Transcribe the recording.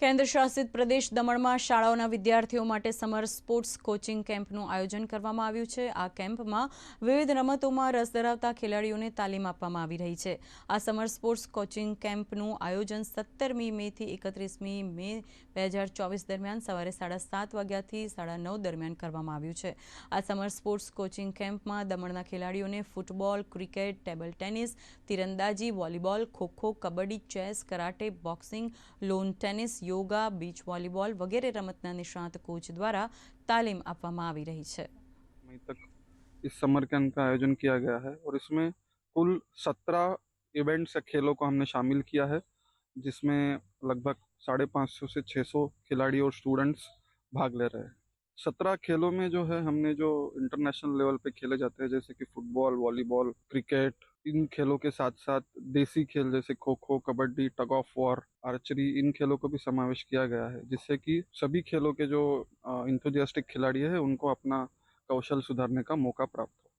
કેન્દ્રશાસિત પ્રદેશ દમણમાં શાળાઓના વિદ્યાર્થીઓ માટે સમર સ્પોર્ટ્સ કોચિંગ કેમ્પનું આયોજન કરવામાં આવ્યું છે આ કેમ્પમાં વિવિધ રમતોમાં રસ ધરાવતા ખેલાડીઓને તાલીમ આપવામાં આવી રહી છે આ સમર સ્પોર્ટ્સ કોચિંગ કેમ્પનું આયોજન સત્તરમી મેથી એકત્રીસમી મે બે હજાર ચોવીસ દરમિયાન સવારે સાડા સાત વાગ્યાથી સાડા નવ દરમિયાન કરવામાં આવ્યું છે આ સમર સ્પોર્ટ્સ કોચિંગ કેમ્પમાં દમણના ખેલાડીઓને football cricket table tennis તીરંદાજી volleyball kho kho kabaddi chess karate boxing lawn tennis yoga beach volleyball वगैरह रमतना ने साथ कोच द्वारा तालीम આપવામાં આવી રહી છે અતખ ਇਸ સમર કેન કા આયોજન કિયા ગયા હૈ ઓર ઇસમે કુલ 17 ઇવેન્ટ્સ કે ખેલો કો હમને શામિલ કિયા હૈ જિસમે લગભગ 550 સે 600 ખેલાડી ઓર સ્ટુડન્ટ્સ ભાગ લે રહે હૈ 17 ખેલો મે જો હે હમને જો ઇન્ટરનેશનલ લેવલ પે खेले जाते हैं जैसे कि फुटबॉल वॉलीबॉल क्रिकेट इन खेलों के साथ साथ देसी खेल जैसे kho kho kabaddi tug of war archery इन खेलों को भी समावेश किया गया है जिससे कि सभी खेलों के जो इंथोजियास्टिक खिलाड़ी है उनको अपना कौशल सुधारने का मौका प्राप्त हो